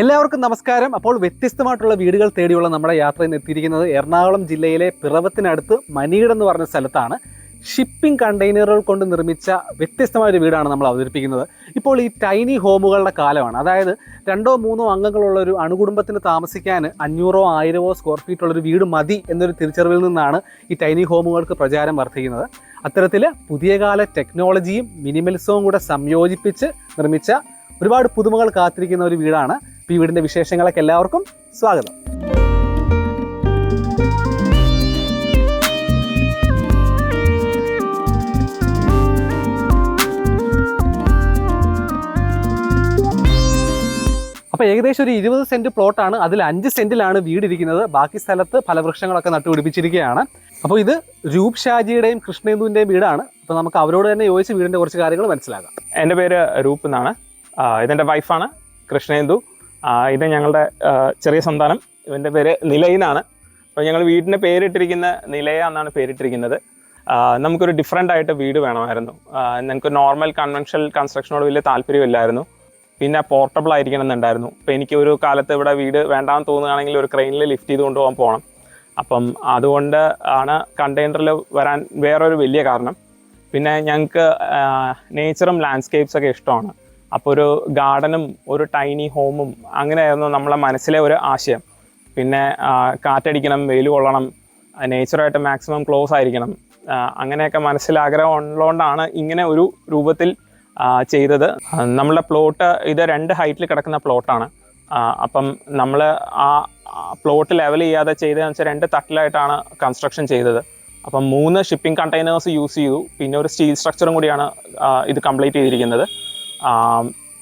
എല്ലാവർക്കും നമസ്കാരം. അപ്പോൾ വ്യത്യസ്തമായിട്ടുള്ള വീടുകൾ തേടിയുള്ള നമ്മുടെ യാത്ര ഇന്ന് എത്തിയിരിക്കുന്നത് എറണാകുളം ജില്ലയിലെ പിറവത്തിനടുത്ത് മനീട് എന്ന് പറഞ്ഞ സ്ഥലത്താണ്. ഷിപ്പിംഗ് കണ്ടെയ്നറുകൾ കൊണ്ട് നിർമ്മിച്ച വ്യത്യസ്തമായ ഒരു വീടാണ് നമ്മൾ അവതരിപ്പിക്കുന്നത്. ഇപ്പോൾ ഈ ടൈനി ഹോമുകളുടെ കാലമാണ്. അതായത് രണ്ടോ മൂന്നോ അംഗങ്ങളുള്ള ഒരു അണുകുടുംബത്തിന് താമസിക്കാൻ അഞ്ഞൂറോ ആയിരമോ സ്ക്വയർ ഫീറ്റ് ഉള്ള ഒരു വീട് മതി എന്നൊരു തിരിച്ചറിവിൽ നിന്നാണ് ഈ ടൈനി ഹോമുകൾക്ക് പ്രചാരം വർദ്ധിക്കുന്നത്. അത്തരത്തിൽ പുതിയ കാല ടെക്നോളജിയും മിനിമലിസവും കൂടെ സംയോജിപ്പിച്ച് നിർമ്മിച്ച ഒരുപാട് പുതുമകൾ കാത്തിരിക്കുന്ന ഒരു വീടാണ്. ഈ വീടിന്റെ വിശേഷങ്ങളൊക്കെ എല്ലാവർക്കും സ്വാഗതം. അപ്പോൾ ഏകദേശം ഒരു ഇരുപത് സെന്റ് പ്ലോട്ടാണ് അതിൽ അഞ്ച് സെന്റിലാണ് വീടിരിക്കുന്നത് ബാക്കി സ്ഥലത്ത് ഫലവൃക്ഷങ്ങളൊക്കെ നട്ടുപിടിപ്പിച്ചിരിക്കുകയാണ്. അപ്പോൾ ഇത് രൂപ് ഷാജിയുടെയും കൃഷ്ണേന്ദുവിന്റെയും വീടാണ്. അപ്പോൾ നമുക്ക് അവരോട് തന്നെ ചോദിച്ച് വീടിന്റെ കുറച്ച് കാര്യങ്ങൾ മനസ്സിലാക്കാം. എന്റെ പേര് രൂപ് എന്നാണ്. ഇതെന്റെ വൈഫാണ് കൃഷ്ണേന്ദു. ഇത് ഞങ്ങളുടെ ചെറിയ സന്താനം. ഇവന്റെ പേര് നിലയിനാണ് അപ്പോൾ ഞങ്ങൾ വീടിന്റെ പേരിട്ടിരിക്കുന്ന നിലയ എന്നാണ് പേരിട്ടിരിക്കുന്നത്. നമുക്കൊരു ഡിഫറെന്റ് ആയിട്ട് വീട് വേണമായിരുന്നു. ഞങ്ങൾക്ക് നോർമൽ കൺവെൻഷണൽ കൺസ്ട്രക്ഷനോട് വലിയ താല്പര്യമില്ലായിരുന്നു. പിന്നെ പോർട്ടബിൾ ആയിരിക്കണം എന്നുണ്ടായിരുന്നു. അപ്പോൾ എനിക്ക് ഒരു കാലത്ത് ഇവിടെ വീട് വേണ്ടാന്ന് തോന്നുകയാണെങ്കിൽ ഒരു ക്രെയിനിൽ ലിഫ്റ്റ് ചെയ്ത് കൊണ്ടുപോകാൻ പോകണം അപ്പം അതുകൊണ്ട് ആണ് കണ്ടെയ്നറിൽ വരാൻ വേറൊരു വലിയ കാരണം. പിന്നെ ഞങ്ങൾക്ക് നേച്ചറും ലാൻഡ്സ്കേപ്സ് ഒക്കെ ഇഷ്ടമാണ്. അപ്പോൾ ഒരു ഗാർഡനും ഒരു ടൈനി ഹോമും അങ്ങനെയായിരുന്നു നമ്മളെ മനസ്സിലെ ഒരു ആശയം. പിന്നെ കാറ്റടിക്കണം വെയിൽ കൊള്ളണം നേച്ചറായിട്ട് മാക്സിമം ക്ലോസ് ആയിരിക്കണം. അങ്ങനെയൊക്കെ മനസ്സിൽ ആഗ്രഹം ഉള്ളതുകൊണ്ടാണ് ഇങ്ങനെ ഒരു രൂപത്തിൽ ചെയ്തത്. നമ്മുടെ പ്ലോട്ട് ഇത് രണ്ട് ഹൈറ്റിൽ കിടക്കുന്ന പ്ലോട്ടാണ് അപ്പം നമ്മൾ ആ പ്ലോട്ട് ലെവൽ ചെയ്യാതെ ചെയ്തതെന്ന് വെച്ചാൽ രണ്ട് തട്ടിലായിട്ടാണ് കൺസ്ട്രക്ഷൻ ചെയ്തത്. അപ്പം മൂന്ന് ഷിപ്പിംഗ് കണ്ടെയ്നേഴ്സ് യൂസ് ചെയ്തു. പിന്നെ ഒരു സ്റ്റീൽ സ്ട്രക്ചറും കൂടിയാണ് ഇത് കംപ്ലീറ്റ് ചെയ്തിരിക്കുന്നത്.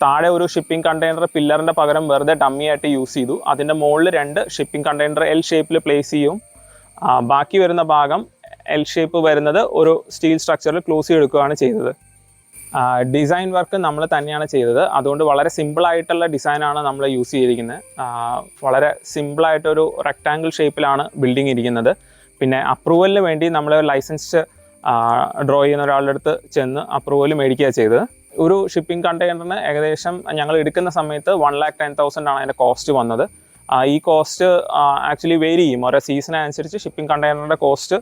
താഴെ ഒരു ഷിപ്പിംഗ് കണ്ടെയ്നർ പില്ലറിന്റെ പകരം വെറുതെ ഡമ്മി ആയിട്ട് യൂസ് ചെയ്തു. അതിന്റെ മുകളിൽ രണ്ട് ഷിപ്പിംഗ് കണ്ടെയ്നർ എൽ ഷേപ്പിൽ പ്ലേസ് ചെയ്യും. ബാക്കി വരുന്ന ഭാഗം എൽ ഷേപ്പ് വരുന്നത് ഒരു സ്റ്റീൽ സ്ട്രക്ചറിൽ ക്ലോസ് ചെയ്തെടുക്കുകയാണ് ചെയ്തത്. ഡിസൈൻ വർക്ക് നമ്മൾ തന്നെയാണ് ചെയ്തത്. അതുകൊണ്ട് വളരെ സിമ്പിളായിട്ടുള്ള ഡിസൈനാണ് നമ്മൾ യൂസ് ചെയ്തിരിക്കുന്നത്. വളരെ സിമ്പിളായിട്ടൊരു റെക്റ്റാങ്കിൾ ഷേപ്പിലാണ് ബിൽഡിംഗ് ഇരിക്കുന്നത്. പിന്നെ അപ്രൂവലിന് വേണ്ടി നമ്മൾ ലൈസൻസ് ഡ്രോ ചെയ്യുന്ന ഒരാളുടെ അടുത്ത് ചെന്ന് അപ്രൂവൽ മേടിക്കുക ചെയ്തത്. ഒരു ഷിപ്പിംഗ് കണ്ടെയ്നറിന് ഏകദേശം ഞങ്ങൾ എടുക്കുന്ന സമയത്ത് വൺ ലാക്ക് ടെൻ തൗസൻഡ് ആണ് അതിന്റെ കോസ്റ്റ് വന്നത്. ഈ കോസ്റ്റ് ആക്ച്വലി വേരി ചെയ്യും. ഓരോ സീസണനുസരിച്ച് ഷിപ്പിംഗ് കണ്ടെയ്നറിന്റെ കോസ്റ്റ്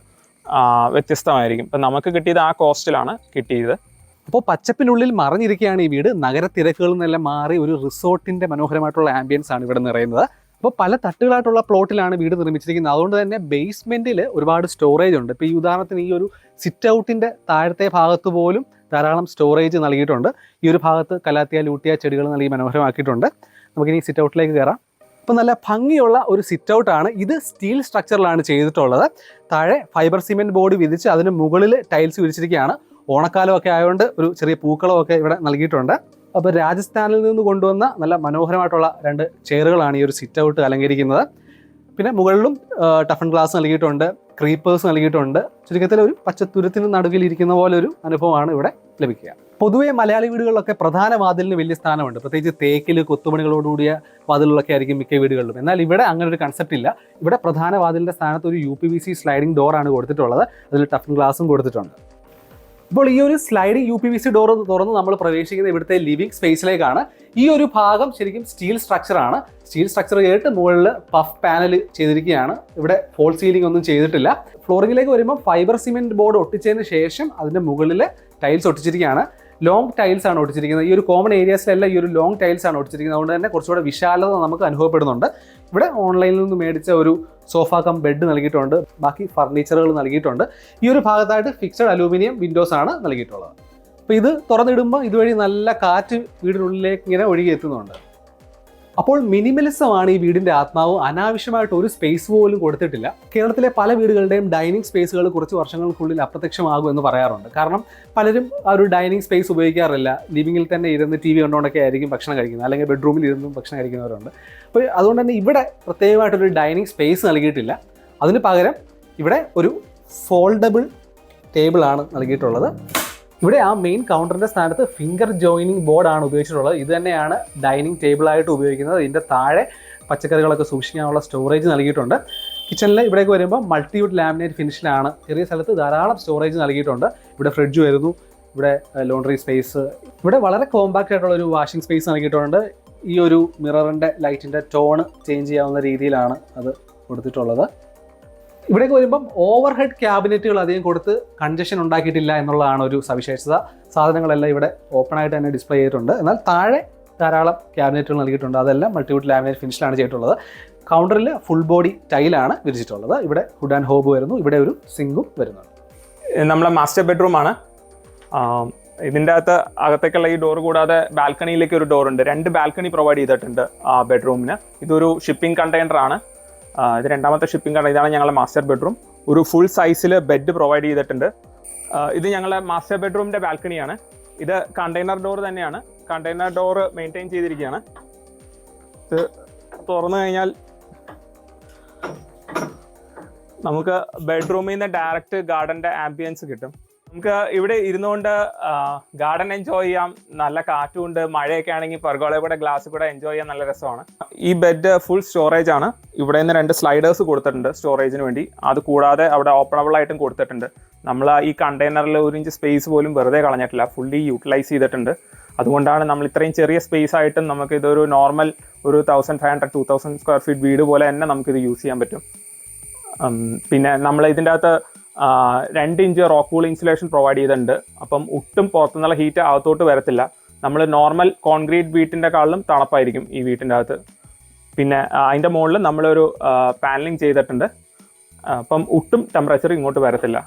വ്യത്യസ്തമായിരിക്കും. ഇപ്പം നമുക്ക് കിട്ടിയത് ആ കോസ്റ്റിലാണ് കിട്ടിയത്. അപ്പോൾ പച്ചപ്പിനുള്ളിൽ മറിഞ്ഞിരിക്കുകയാണ് ഈ വീട്. നഗരത്തിരക്കുകളിൽ നിന്നെല്ലാം മാറി ഒരു റിസോർട്ടിന്റെ മനോഹരമായിട്ടുള്ള ആംബിയൻസ് ആണ് ഇവിടെ നിറയുന്നത്. അപ്പോൾ പല തട്ടുകളായിട്ടുള്ള പ്ലോട്ടിലാണ് വീട് നിർമ്മിച്ചിരിക്കുന്നത്. അതുകൊണ്ട് തന്നെ ബേസ്മെന്റിൽ ഒരുപാട് സ്റ്റോറേജ് ഉണ്ട്. ഇപ്പോൾ ഈ ഉദാഹരണത്തിന് ഈ ഒരു സിറ്റ് ഔട്ടിന്റെ താഴത്തെ ഭാഗത്ത് പോലും ധാരാളം സ്റ്റോറേജ് നൽകിയിട്ടുണ്ട്. ഈ ഒരു ഭാഗത്ത് കലാത്തിയ ലൂട്ടിയ ചെടികൾ നൽകി മനോഹരമാക്കിയിട്ടുണ്ട്. നമുക്കിനി സിറ്റ് ഔട്ടിലേക്ക് കയറാം അപ്പോൾ നല്ല ഭംഗിയുള്ള ഒരു സിറ്റ് ഔട്ടാണ് ഇത് സ്റ്റീൽ സ്ട്രക്ചറിലാണ് ചെയ്തിട്ടുള്ളത്. താഴെ ഫൈബർ സിമെന്റ് ബോർഡ് വിരിച്ച് അതിന് മുകളിൽ ടൈൽസ് വിരിച്ചിരിക്കുകയാണ്. ഓണക്കാലമൊക്കെ ആയതുകൊണ്ട് ഒരു ചെറിയ പൂക്കളമൊക്കെ ഇവിടെ നൽകിയിട്ടുണ്ട്. അപ്പോൾ രാജസ്ഥാനിൽ നിന്ന് കൊണ്ടുവന്ന നല്ല മനോഹരമായിട്ടുള്ള രണ്ട് ചെയറുകളാണ് ഈ ഒരു സിറ്റ് ഔട്ട് അലങ്കരിക്കുന്നത്. പിന്നെ മുകളിലും ടഫൺ ഗ്ലാസ് നൽകിയിട്ടുണ്ട്. ക്രീപ്പേഴ്സ് നൽകിയിട്ടുണ്ട്. ചുരുക്കത്തിൽ ഒരു പച്ചത്തുരത്തിന് നടുവിൽ ഇരിക്കുന്ന പോലെ ഒരു അനുഭവമാണ് ഇവിടെ ലഭിക്കുക. പൊതുവേ മലയാളി വീടുകളിലൊക്കെ പ്രധാന വാതിലിന് വലിയ സ്ഥാനമുണ്ട്. പ്രത്യേകിച്ച് തേക്കിൽ കൊത്തുപണികളോടുകൂടിയ വാതിലുകളൊക്കെ ആയിരിക്കും മിക്ക വീടുകളിലും. എന്നാൽ ഇവിടെ അങ്ങനെ ഒരു കൺസെപ്റ്റ് ഇല്ല. ഇവിടെ പ്രധാന വാതിലിന്റെ സ്ഥാനത്ത് ഒരു U P V C sliding ഡോറാണ് കൊടുത്തിട്ടുള്ളത്. അതിൽ ടഫിൻ ഗ്ലാസും കൊടുത്തിട്ടുണ്ട്. ഇപ്പോൾ ഈ ഒരു sliding U P V C door തുറന്ന് നമ്മൾ പ്രവേശിക്കുന്ന ഇവിടുത്തെ ലിവിംഗ് സ്പേസിലേക്കാണ് ഈ ഒരു ഭാഗം ശരിക്കും സ്റ്റീൽ സ്ട്രക്ചറാണ് സ്റ്റീൽ സ്ട്രക്ചർ ചെയ്തിട്ട് മുകളിൽ പഫ് പാനൽ ചെയ്തിരിക്കുകയാണ്. ഇവിടെ ഫോൾ സീലിംഗ് ഒന്നും ചെയ്തിട്ടില്ല. ഫ്ലോറിംഗിലേക്ക് വരുമ്പോൾ ഫൈബർ സിമെന്റ് ബോർഡ് ഒട്ടിച്ചതിന് ശേഷം അതിന്റെ മുകളിൽ ടൈൽസ് ഒട്ടിച്ചിരിക്കുകയാണ്. ലോങ് ടൈൽസ് ആണ് ഒട്ടിച്ചിരിക്കുന്നത്. ഈ ഒരു കോമൺ ഏരിയാസിലെല്ലാം ഈ ഒരു ലോങ് ടൈൽസ് ആണ് ഒട്ടിച്ചിരിക്കുന്നത്. അതുകൊണ്ട് തന്നെ കുറച്ചുകൂടെ വിശാലത നമുക്ക് അനുഭവപ്പെടുന്നുണ്ട്. ഇവിടെ ഓൺലൈനിൽ നിന്ന് മേടിച്ച ഒരു സോഫ കം ബെഡ് നൽകിയിട്ടുണ്ട്. ബാക്കി ഫർണിച്ചറുകൾ നൽകിയിട്ടുണ്ട്. ഈ ഒരു ഭാഗത്തായിട്ട് ഫിക്സഡ് അലൂമിനിയം വിൻഡോസ് ആണ് നൽകിയിട്ടുള്ളത്. അപ്പോൾ ഇത് തുറന്നിടുമ്പോൾ ഇതുവഴി നല്ല കാറ്റ് വീടിനുള്ളിലേക്ക് ഇങ്ങനെ ഒഴുകി എത്തുന്നുണ്ട്. അപ്പോൾ മിനിമലിസമാണ് ഈ വീടിന്റെ ആത്മാവ്. അനാവശ്യമായിട്ട് ഒരു സ്പേസ് പോലും കൊടുത്തിട്ടില്ല. കേരളത്തിലെ പല വീടുകളുടെയും ഡൈനിങ് സ്പേസുകൾ കുറച്ച് വർഷങ്ങൾക്കുള്ളിൽ അപ്രത്യക്ഷമാകും എന്ന് പറയാറുണ്ട്. കാരണം പലരും ആ ഒരു ഡൈനിങ് സ്പേസ് ഉപയോഗിക്കാറില്ല. ലിവിങ്ങിൽ തന്നെ ഇരുന്ന് ടി വി കണ്ടുകൊണ്ടൊക്കെ ആയിരിക്കും ഭക്ഷണം കഴിക്കുന്നത്. അല്ലെങ്കിൽ ബെഡ്റൂമിൽ ഇരുന്ന് ഭക്ഷണം കഴിക്കുന്നവരുണ്ട്. അപ്പോൾ അതുകൊണ്ട് തന്നെ ഇവിടെ പ്രത്യേകമായിട്ടൊരു ഡൈനിങ് സ്പേസ് നൽകിയിട്ടില്ല. അതിന് പകരം ഇവിടെ ഒരു ഫോൾഡബിൾ ടേബിളാണ് നൽകിയിട്ടുള്ളത്. ഇവിടെ ആ മെയിൻ കൗണ്ടറിന്റെ സ്ഥാനത്ത് ഫിംഗർ ജോയിനിങ് ബോർഡ് ആണ് ഉപയോഗിച്ചിട്ടുള്ളത്. ഇത് തന്നെയാണ് ഡൈനിങ് ടേബിളായിട്ട് ഉപയോഗിക്കുന്നത്. ഇതിന്റെ താഴെ പച്ചക്കറികളൊക്കെ സൂക്ഷിക്കാനുള്ള സ്റ്റോറേജ് നൽകിയിട്ടുണ്ട്. കിച്ചണിൽ ഇവിടേക്ക് വരുമ്പോൾ മൾട്ടിവുഡ് ലാമിനേറ്റ് ഫിനിഷിലാണ് ചെറിയ സ്ഥലത്ത് ധാരാളം സ്റ്റോറേജ് നൽകിയിട്ടുണ്ട്. ഇവിടെ ഫ്രിഡ്ജ് വരുന്നു. ഇവിടെ ലോണ്ടറി സ്പേസ് ഇവിടെ വളരെ കോമ്പാക്റ്റ് ആയിട്ടുള്ള ഒരു വാഷിംഗ് സ്പേസ് നൽകിയിട്ടുണ്ട്. ഈ ഒരു മിററിന്റെ ലൈറ്റിന്റെ ടോൺ ചേഞ്ച് ചെയ്യാവുന്ന രീതിയിലാണ് അത് കൊടുത്തിട്ടുള്ളത്. ഇവിടേക്ക് വരുമ്പം ഓവർ ഹെഡ് ക്യാബിനറ്റുകൾ അധികം കൊടുത്ത് കൺജഷൻ ഉണ്ടാക്കിയിട്ടില്ല എന്നുള്ളതാണ് ഒരു സവിശേഷത. സാധനങ്ങളെല്ലാം ഇവിടെ ഓപ്പൺ ആയിട്ട് തന്നെ ഡിസ്പ്ലേ ചെയ്തിട്ടുണ്ട്. എന്നാൽ താഴെ ധാരാളം ക്യാബിനറ്റുകൾ നൽകിയിട്ടുണ്ട്. അതെല്ലാം മൾട്ടിവുഡ് ലാമിനേറ്റ് ഫിനിഷിലാണ് ചെയ്തിട്ടുള്ളത്. കൗണ്ടറിൽ ഫുൾ ബോഡി ടൈലാണ് വിരിച്ചിട്ടുള്ളത്. ഇവിടെ ഹുഡ് ആൻഡ് ഹോബ് വരുന്നു. ഇവിടെ ഒരു സിങ്കും വരുന്നുണ്ട് നമ്മുടെ മാസ്റ്റർ ബെഡ്റൂമാണ് ഇതിന്റെ അകത്ത് അകത്തേക്കുള്ള ഈ ഡോർ കൂടാതെ ബാൽക്കണിയിലേക്ക് ഒരു ഡോർ ഉണ്ട്. രണ്ട് ബാൽക്കണി പ്രൊവൈഡ് ചെയ്തിട്ടുണ്ട് ആ ബെഡ്റൂമിന് ഇതൊരു ഷിപ്പിംഗ് ആ, ഇത് രണ്ടാമത്തെ ഷിപ്പിംഗ് കട ഇതാണ് ഞങ്ങളുടെ മാസ്റ്റർ ബെഡ്റൂം ഒരു ഫുൾ സൈസിൽ ബെഡ് പ്രൊവൈഡ് ചെയ്തിട്ടുണ്ട്. ഇത് ഞങ്ങളുടെ മാസ്റ്റർ ബെഡ്റൂമിന്റെ ബാൽക്കണിയാണ് ഇത് കണ്ടെയ്നർ ഡോർ തന്നെയാണ്. കണ്ടെയ്നർ ഡോർ മെയിന്റെയിൻ ചെയ്തിരിക്കുകയാണ്. ഇത് തുറന്നു കഴിഞ്ഞാൽ നമുക്ക് ബെഡ്റൂമിൽ നിന്ന് ഡയറക്റ്റ് ഗാർഡന്റെ ആംബിയൻസ് കിട്ടും. നമുക്ക് ഇവിടെ ഇരുന്നുകൊണ്ട് ഗാർഡൻ എൻജോയ് ചെയ്യാം. നല്ല കാറ്റുണ്ട് മഴയൊക്കെ ആണെങ്കിൽ പെർഗോളയിൽ കൂടെ ഗ്ലാസ് കൂടെ എൻജോയ് ചെയ്യാൻ നല്ല രസമാണ്. ഈ ബെഡ് ഫുൾ സ്റ്റോറേജ് ആണ്. ഇവിടെ നിന്ന് രണ്ട് സ്ലൈഡേഴ്സ് കൊടുത്തിട്ടുണ്ട് സ്റ്റോറേജിന് വേണ്ടി. അത് കൂടാതെ അവിടെ ഓപ്പണബിൾ ആയിട്ടും കൊടുത്തിട്ടുണ്ട്. നമ്മൾ ഈ കണ്ടെയ്നറിൽ ഒരു ഇഞ്ച് സ്പേസ് പോലും വെറുതെ കളഞ്ഞിട്ടില്ല. ഫുള്ളി യൂട്ടിലൈസ് ചെയ്തിട്ടുണ്ട്. അതുകൊണ്ടാണ് നമ്മൾ ഇത്രയും ചെറിയ സ്പേസ് ആയിട്ടും നമുക്ക് ഇതൊരു നോർമൽ ഒരു thousand five hundred two thousand square feet വീട് പോലെ തന്നെ നമുക്കിത് യൂസ് ചെയ്യാൻ പറ്റും. പിന്നെ നമ്മൾ ഇതിന്റെ അകത്ത് രണ്ട് inch rock cool insulation provide ചെയ്തിട്ടുണ്ട്. അപ്പം ഒട്ടും പുറത്തുനിന്നുള്ള ഹീറ്റ് അകത്തോട്ട് വരത്തില്ല. നമ്മൾ നോർമൽ കോൺക്രീറ്റ് വീട്ടിന്റെ കാളിലും തണുപ്പായിരിക്കും ഈ വീട്ടിന്റെ അകത്ത്. പിന്നെ അതിന്റെ മുകളിൽ നമ്മളൊരു പാനലിംഗ് ചെയ്തിട്ടുണ്ട്. അപ്പം ഒട്ടും ടെമ്പറേച്ചർ ഇങ്ങോട്ട് വരത്തില്ല.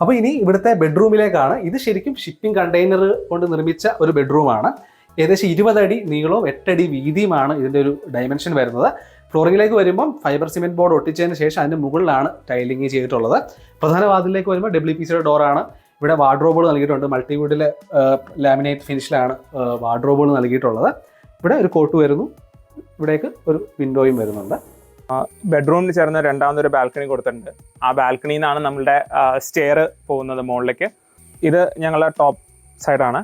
അപ്പോൾ ഇനി ഇവിടുത്തെ ബെഡ്റൂമിലേക്കാണ് ഇത് ശരിക്കും ഷിപ്പിംഗ് കണ്ടെയ്നർ കൊണ്ട് നിർമ്മിച്ച ഒരു ബെഡ്റൂമാണ് ഏകദേശം ഇരുപതടി നീളവും എട്ടടി വീതിയുമാണ് ഇതിന്റെ ഒരു ഡയമെൻഷൻ വരുന്നത്. ഫ്ലോറിങ്ങിലേക്ക് വരുമ്പോൾ ഫൈബർ സിമെന്റ് ബോർഡ് ഒട്ടിച്ചതിന് ശേഷം അതിന്റെ മുകളിലാണ് ടൈലിംഗ് ചെയ്തിട്ടുള്ളത്. പ്രധാന വാതിലേക്ക് വരുമ്പോൾ ഡബ്ല്യു പി സിയുടെ ഡോറാണ്. ഇവിടെ വാർഡ്രോബുകൾ നൽകിയിട്ടുണ്ട്. മൾട്ടിവുഡിലെ ലാമിനേറ്റ് ഫിനിഷിലാണ് വാർഡ്രോബുകൾ നൽകിയിട്ടുള്ളത്. ഇവിടെ ഒരു കോട്ട് വരുന്നു. ഇവിടേക്ക് ഒരു വിൻഡോയും വരുന്നുണ്ട്. ബെഡ്റൂമിന് ചേർന്ന് രണ്ടാമതൊരു ബാൽക്കണി കൊടുത്തിട്ടുണ്ട്. ആ ബാൽക്കണിയിൽ നിന്നാണ് നമ്മളുടെ സ്റ്റെയർ പോകുന്നത് മുകളിലേക്ക്. ഇത് ഞങ്ങളുടെ ടോപ്പ് സൈഡാണ്.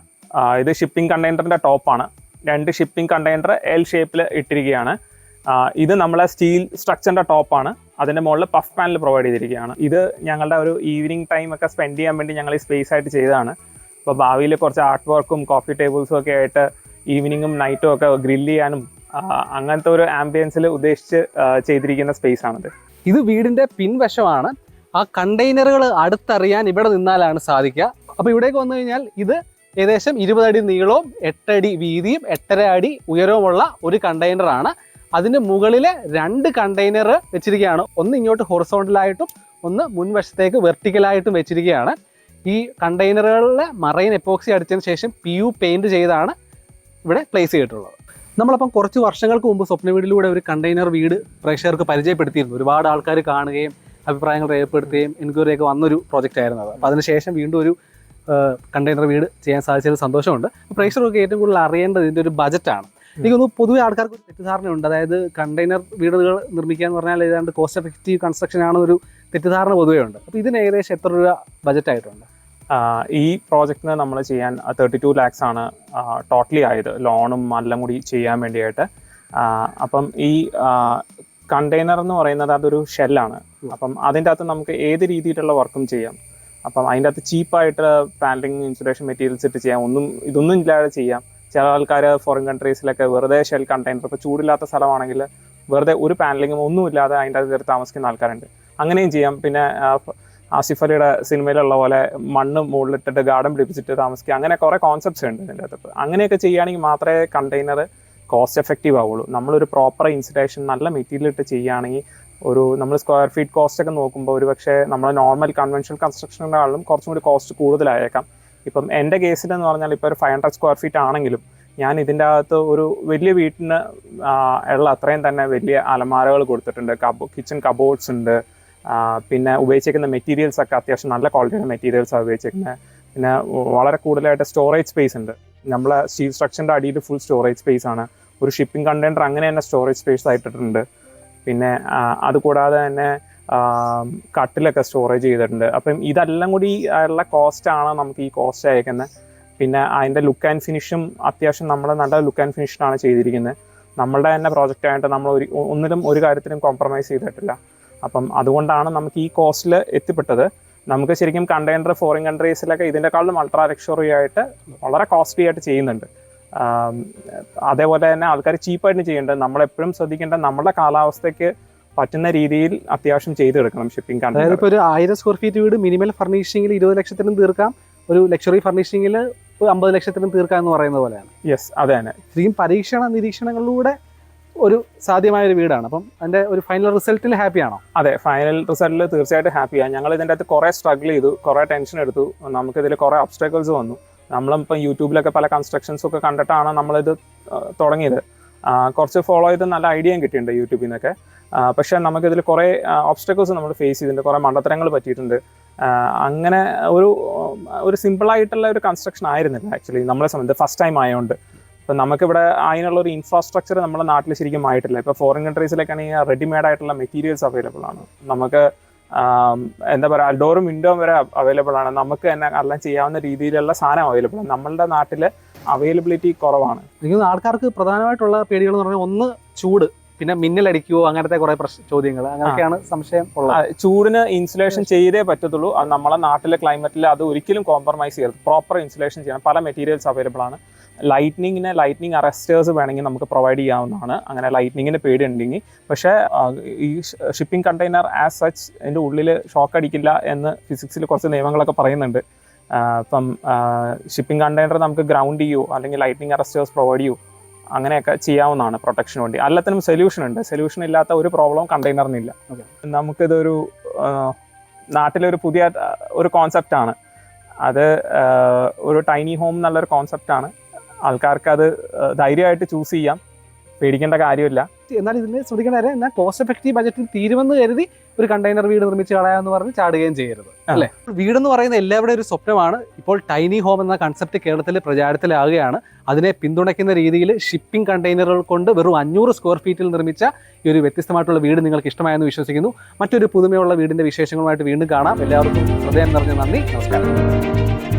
ഇത് ഷിപ്പിംഗ് കണ്ടെയ്നറിന്റെ ടോപ്പാണ്. രണ്ട് ഷിപ്പിംഗ് കണ്ടെയ്നർ എൽ ഷേപ്പിൽ ഇട്ടിരിക്കുകയാണ്. ഇത് നമ്മളെ സ്റ്റീൽ സ്ട്രക്ചറിന്റെ ടോപ്പാണ് അതിന്റെ മുകളിൽ പഫ് പാനൽ പ്രൊവൈഡ് ചെയ്തിരിക്കുകയാണ്. ഇത് ഞങ്ങളുടെ ഒരു ഈവനിങ് ടൈം ഒക്കെ സ്പെൻഡ് ചെയ്യാൻ വേണ്ടി ഞങ്ങൾ ഈ സ്പേസ് ആയിട്ട് ചെയ്തതാണ്. അപ്പോൾ ഭാവിയിൽ കുറച്ച് ആർട്ട് വർക്കും കോഫി ടേബിൾസും ഒക്കെ ആയിട്ട് ഈവനിങ്ങും നൈറ്റും ഒക്കെ ഗ്രില്ല് ചെയ്യാനും അങ്ങനത്തെ ഒരു ആംബിയൻസിൽ ഉദ്ദേശിച്ച് ചെയ്തിരിക്കുന്ന സ്പേസ് ആണിത്. ഇത് വീടിന്റെ പിൻവശമാണ്. ആ കണ്ടെയ്നറുകൾ അടുത്തറിയാൻ ഇവിടെ നിന്നാലാണ് സാധിക്കുക. അപ്പോൾ ഇവിടേക്ക് വന്നു കഴിഞ്ഞാൽ ഇത് ഏകദേശം ഇരുപതടി നീളവും എട്ടടി വീതിയും എട്ടര അടി ഉയരവുമുള്ള ഒരു കണ്ടെയ്നറാണ് അതിന് മുകളിൽ രണ്ട് കണ്ടെയ്നർ വെച്ചിരിക്കുകയാണ്. ഒന്ന് ഇങ്ങോട്ട് ഹൊറിസോണ്ടലായിട്ടും ഒന്ന് മുൻവശത്തേക്ക് വെർട്ടിക്കലായിട്ടും വെച്ചിരിക്കുകയാണ്. ഈ കണ്ടെയ്നറുകളിലെ മറൈൻ എപ്പോക്സി അടിച്ചതിന് ശേഷം പി യു പെയിന്റ് ചെയ്താണ് ഇവിടെ പ്ലേസ് ചെയ്തിട്ടുള്ളത്. നമ്മളപ്പം കുറച്ച് വർഷങ്ങൾക്ക് മുമ്പ് സ്വപ്ന വീടിലൂടെ ഒരു കണ്ടെയ്നർ വീട് പ്രേക്ഷകർക്ക് പരിചയപ്പെടുത്തിയിരുന്നു. ഒരുപാട് ആൾക്കാർ കാണുകയും അഭിപ്രായങ്ങൾ രേഖപ്പെടുത്തുകയും എൻക്വയറി ഒക്കെ വന്നൊരു പ്രോജക്റ്റ് ആയിരുന്നു അത്. അപ്പോൾ അതിനുശേഷം വീണ്ടും ഒരു കണ്ടെയ്നർ വീട് ചെയ്യാൻ സാധിച്ചതിൽ സന്തോഷമുണ്ട്. പ്രേക്ഷകർക്ക് ഏറ്റവും കൂടുതൽ അറിയേണ്ടത് ഇതിന്റെ ഒരു ബജറ്റാണ് എനിക്ക് തോന്നുന്നു പൊതുവെ ആൾക്കാർക്ക് തെറ്റിദ്ധാരണയുണ്ട് അതായത് കണ്ടെയ്നർ വീടുകൾ നിർമ്മിക്കുക എന്ന് പറഞ്ഞാൽ ഏതാണ്ട് കോസ്റ്റ് എഫക്റ്റീവ് കൺസ്ട്രക്ഷൻ ആണ് ഒരു തെറ്റിദ്ധാരണ പൊതുവേ ഉണ്ട്. അപ്പോൾ ഇതിന് ഏകദേശം എത്ര രൂപ ബജറ്റ് ആയിട്ടുണ്ട്? ഈ പ്രോജക്റ്റിന് നമ്മൾ ചെയ്യാൻ തേർട്ടി ടു ലാക്സ് ആണ് ടോട്ടലി ആയത്. ലോണും എല്ലാം കൂടി ചെയ്യാൻ വേണ്ടിയായിട്ട്. അപ്പം ഈ കണ്ടെയ്നർ എന്ന് പറയുന്നത് അതൊരു ഷെല്ലാണ് അപ്പം അതിന്റെ അകത്ത് നമുക്ക് ഏത് രീതിയിലുള്ള വർക്കും ചെയ്യാം? അപ്പം അതിന്റെ അകത്ത് ചീപ്പായിട്ട് പാനലിംഗ് ഇൻസുലേഷൻ മെറ്റീരിയൽസ് ഇട്ട് ചെയ്യാം. ഒന്നും ഇതൊന്നും ഇല്ലാതെ ചെയ്യാം. ചില ആൾക്കാർ ഫോറിൻ കൺട്രീസിലൊക്കെ വെറുതെ ഷെൽ കണ്ടെയ്നർ ഇപ്പോൾ ചൂടില്ലാത്ത സ്ഥലമാണെങ്കിൽ വെറുതെ ഒരു പാനലിങ്ങും ഒന്നും ഇല്ലാതെ അതിന്റെ കയറി താമസിക്കുന്ന ആൾക്കാരുണ്ട്. അങ്ങനെയും ചെയ്യാം. പിന്നെ ആസിഫ് അലിയുടെ സിനിമയിലുള്ള പോലെ മണ്ണ് മുകളിലിട്ടിട്ട് ഗാർഡൻ പിടിപ്പിച്ചിട്ട് താമസിക്കുക. അങ്ങനെ കുറേ കോൺസെപ്റ്റ്സ് ഉണ്ട് ഇതിന്റെ അകത്ത്. അങ്ങനെയൊക്കെ ചെയ്യുകയാണെങ്കിൽ മാത്രമേ കണ്ടെയ്നർ കോസ്റ്റ് എഫക്റ്റീവ് ആവുള്ളൂ. നമ്മളൊരു പ്രോപ്പർ ഇൻസ്റ്റലേഷൻ നല്ല മെറ്റീരിയൽ ഇട്ട് ചെയ്യുകയാണെങ്കിൽ ഒരു നമ്മൾ സ്ക്വയർ ഫീറ്റ് കോസ്റ്റ് ഒക്കെ നോക്കുമ്പോൾ ഒരു പക്ഷേ നമ്മൾ നോർമൽ കൺവെൻഷണൽ ആളും കുറച്ചും കൂടി കോസ്റ്റ് കൂടുതലായേക്കാം. ഇപ്പം എന്റെ കേസിലെന്ന് പറഞ്ഞാൽ ഇപ്പോൾ ഒരു ഫൈവ് ഹൺഡ്രഡ് സ്ക്വയർ ഫീറ്റ് ആണെങ്കിലും ഞാൻ ഇതിന്റെ അകത്ത് ഒരു വലിയ വീട്ടിന് ഉള്ള അത്രയും തന്നെ വലിയ അലമാരകൾ കൊടുത്തിട്ടുണ്ട്. കബോ കിച്ചൺ കബോർഡ്സ് ഉണ്ട്. പിന്നെ ഉപയോഗിച്ചിരിക്കുന്ന മെറ്റീരിയൽസ് ഒക്കെ അത്യാവശ്യം നല്ല ക്വാളിറ്റിയുടെ മെറ്റീരിയൽസാണ് ഉപയോഗിച്ചിരിക്കുന്നത്. പിന്നെ വളരെ കൂടുതലായിട്ട് സ്റ്റോറേജ് സ്പേസ് ഉണ്ട്. നമ്മളെ സ്റ്റീൽ സ്ട്രക്ചറിന്റെ അടിയിൽ ഫുൾ സ്റ്റോറേജ് സ്പേസ് ആണ്. ഒരു ഷിപ്പിംഗ് കണ്ടെയ്നർ അങ്ങനെ തന്നെ സ്റ്റോറേജ് സ്പേസ് ആയിട്ടിട്ടുണ്ട്. പിന്നെ അതുകൂടാതെ തന്നെ കട്ടിലൊക്കെ സ്റ്റോറേജ് ചെയ്തിട്ടുണ്ട്. അപ്പം ഇതെല്ലാം കൂടി ഉള്ള ആണ് നമുക്ക് ഈ കോസ്റ്റ് അയക്കുന്നത് പിന്നെ അതിന്റെ ലുക്ക് ആൻഡ് ഫിനിഷും അത്യാവശ്യം നമ്മൾ നല്ല ലുക്ക് ആൻഡ് ഫിനിഷിലാണ് ചെയ്തിരിക്കുന്നത് നമ്മളുടെ തന്നെ പ്രോജക്റ്റ് ആയിട്ട് നമ്മൾ ഒരു ഒന്നിലും ഒരു കാര്യത്തിലും കോംപ്രമൈസ് ചെയ്തിട്ടില്ല. അപ്പം അതുകൊണ്ടാണ് നമുക്ക് ഈ കോസ്റ്റിൽ എത്തിപ്പെട്ടത്. നമുക്ക് ശരിക്കും കണ്ടെയ്നർ ഫോറിൻ കൺട്രീസിലൊക്കെ ഇതിന്റെക്കാളും അൾട്രാ ലക്ഷറി ആയിട്ട് വളരെ കോസ്റ്റ്ലി ആയിട്ട് ചെയ്യുന്നുണ്ട്. അതേപോലെ തന്നെ ആൾക്കാർ ചീപ്പായിട്ട് ചെയ്യേണ്ടത് നമ്മളെപ്പോഴും ശ്രദ്ധിക്കേണ്ടത് നമ്മുടെ കാലാവസ്ഥയ്ക്ക് പറ്റുന്ന രീതിയിൽ അത്യാവശ്യം ചെയ്തെടുക്കണം ഷിപ്പിംഗ് അതായത് ഇപ്പോൾ ഒരു ആയിരം സ്ക്വയർ ഫീറ്റ് വീട് മിനിമൽ ഫർണിഷിംഗിൽ ഇരുപത് ലക്ഷത്തിനും തീർക്കാം. ഒരു ലക്ഷറി ഫർണിഷിംഗിൽ അമ്പത് ലക്ഷത്തിനും തീർക്കാം എന്ന് പറയുന്ന പോലെയാണ്. യെസ് അതെ തന്നെ. ശരിക്കും പരീക്ഷണ നിരീക്ഷണങ്ങളിലൂടെ ഒരു സാധ്യമായ ഒരു വീടാണ്. അപ്പം അതിന്റെ ഒരു ഫൈനൽ റിസൾട്ടിൽ ഹാപ്പിയാണോ അതെ ഫൈനൽ റിസൾട്ടിൽ തീർച്ചയായിട്ടും ഹാപ്പിയാണ് ഞങ്ങൾ ഇതിന്റെ അകത്ത് കുറേ സ്ട്രഗിൾ ചെയ്തു കുറേ ടെൻഷൻ എടുത്തു. നമുക്കിതിൽ കുറേ ഒബ്സ്റ്റക്കിൾസ് വന്നു. നമ്മളിപ്പം യൂട്യൂബിലൊക്കെ പല കൺസ്ട്രക്ഷൻസ് ഒക്കെ കണ്ടിട്ടാണ് നമ്മളിത് തുടങ്ങിയത്. കുറച്ച് ഫോളോ ചെയ്ത് നല്ല ഐഡിയയും കിട്ടിയിട്ടുണ്ട് യൂട്യൂബിൽ നിന്നൊക്കെ. പക്ഷേ നമുക്കിതിൽ കുറേ ഓബ്സ്റ്റക്കിൾസ് നമ്മൾ ഫേസ് ചെയ്തിട്ടുണ്ട് കുറേ മണ്ടത്തരങ്ങൾ പറ്റിയിട്ടുണ്ട്. അങ്ങനെ ഒരു ഒരു സിമ്പിളായിട്ടുള്ള ഒരു കൺസ്ട്രക്ഷൻ ആയിരുന്നില്ല ആക്ച്വലി നമ്മളെ സംബന്ധിച്ച് ഫസ്റ്റ് ടൈം ആയതുകൊണ്ട് ഇപ്പം നമുക്കിവിടെ അതിനുള്ള ഒരു ഇൻഫ്രാസ്ട്രക്ചർ നമ്മുടെ നാട്ടിൽ ശരിക്കും ആയിട്ടില്ല. ഇപ്പോൾ ഫോറിൻ കൺട്രീസിലൊക്കെയാണെങ്കിൽ റെഡിമെയ്ഡ് ആയിട്ടുള്ള മെറ്റീരിയൽസ് അവൈലബിൾ ആണ്. നമുക്ക് എന്താ പറയുക ഡോറും വിൻഡോയും വരെ അവൈലബിൾ ആണ്. നമുക്ക് തന്നെ എല്ലാം ചെയ്യാവുന്ന രീതിയിലുള്ള സാധനം അവൈലബിൾ ആണ്. നമ്മളുടെ നാട്ടിൽ അവൈലബിലിറ്റി കുറവാണ്. ആൾക്കാർക്ക് പ്രധാനമായിട്ടുള്ള പേടികൾ എന്ന് പറഞ്ഞാൽ ഒന്ന് ചൂട്. പിന്നെ മിന്നലടിക്കുവോ അങ്ങനത്തെ കുറെ പ്രശ്ന ചോദ്യങ്ങൾ അങ്ങനെയൊക്കെയാണ് സംശയം ഉള്ളത്. ചൂടിന് ഇൻസുലേഷൻ ചെയ്തേ പറ്റത്തുള്ളൂ. അത് നമ്മളെ നാട്ടിലെ ക്ലൈമറ്റിൽ അത് ഒരിക്കലും കോംപ്രമൈസ് ചെയ്യരുത്. പ്രോപ്പർ ഇൻസുലേഷൻ ചെയ്യണം. പല മെറ്റീരിയൽസ് അവൈലബിൾ ആണ്. ലൈറ്റ്നിങ്ങിന് ലൈറ്റ്നിങ് അറസ്റ്റേഴ്സ് വേണമെങ്കിൽ നമുക്ക് പ്രൊവൈഡ് ചെയ്യാവുന്നതാണ്. അങ്ങനെ ലൈറ്റ്നിങ്ങിന് പേടി ഉണ്ടെങ്കിൽ പക്ഷേ ഈ ഷിപ്പിംഗ് കണ്ടെയ്നർ ആസ് സച്ച് അതിന്റെ ഉള്ളിൽ ഷോക്ക് അടിക്കില്ല എന്ന് ഫിസിക്സിൽ കുറച്ച് നിയമങ്ങളൊക്കെ പറയുന്നുണ്ട്. ഇപ്പം ഷിപ്പിംഗ് കണ്ടെയ്നർ നമുക്ക് ഗ്രൗണ്ട് ചെയ്യോ അല്ലെങ്കിൽ ലൈറ്റ്നിങ് അറസ്റ്റേഴ്സ് പ്രൊവൈഡ് ചെയ്യോ അങ്ങനെയൊക്കെ ചെയ്യാവുന്നതാണ് പ്രൊട്ടക്ഷന് വേണ്ടി. എല്ലാത്തിനും സൊല്യൂഷൻ ഉണ്ട്. സൊല്യൂഷൻ ഇല്ലാത്ത ഒരു പ്രോബ്ലം കണ്ടെയ്നറിനില്ല. നമുക്കിതൊരു നാട്ടിലൊരു പുതിയ ഒരു കോൺസെപ്റ്റാണ് അത് ഒരു ടൈനി ഹോം എന്നുള്ളൊരു കോൺസെപ്റ്റാണ് ആൾക്കാർക്ക് അത് ധൈര്യമായിട്ട് ചൂസ് ചെയ്യാം. പേടിക്കേണ്ട കാര്യമില്ല. എന്നാൽ ഇതിന് ശ്രദ്ധിക്കേണ്ട കാര്യം എന്നാൽ കോസ്റ്റ് എഫക്റ്റീവ് ബജറ്റിൽ തീരുമെന്ന് കരുതി ഒരു കണ്ടെയ്നർ വീട് നിർമ്മിച്ച് കളയാന്ന് പറഞ്ഞ് ചാടുകയും ചെയ്യരുത്. അല്ലെ? അല്ലേ വീടെന്ന് പറയുന്ന എല്ലാവരുടെയും ഒരു സ്വപ്നമാണ്. ഇപ്പോൾ ടൈനി ഹോം എന്ന കൺസെപ്റ്റ് കേരളത്തിൽ പ്രചാരത്തിലാവുകയാണ് അതിനെ പിന്തുണയ്ക്കുന്ന രീതിയിൽ ഷിപ്പിംഗ് കണ്ടെയ്നറുകൾ കൊണ്ട് വെറും അഞ്ഞൂറ് സ്ക്വയർ ഫീറ്റിൽ നിർമ്മിച്ച ഈ ഒരു വ്യത്യസ്തമായിട്ടുള്ള വീട് നിങ്ങൾക്ക് ഇഷ്ടമായെന്ന് വിശ്വസിക്കുന്നു. മറ്റൊരു പുതുമയുള്ള വീടിന്റെ വിശേഷങ്ങളുമായിട്ട് വീണ്ടും കാണാം. എല്ലാവർക്കും ഹൃദയം നിറഞ്ഞ നന്ദി. നമസ്കാരം.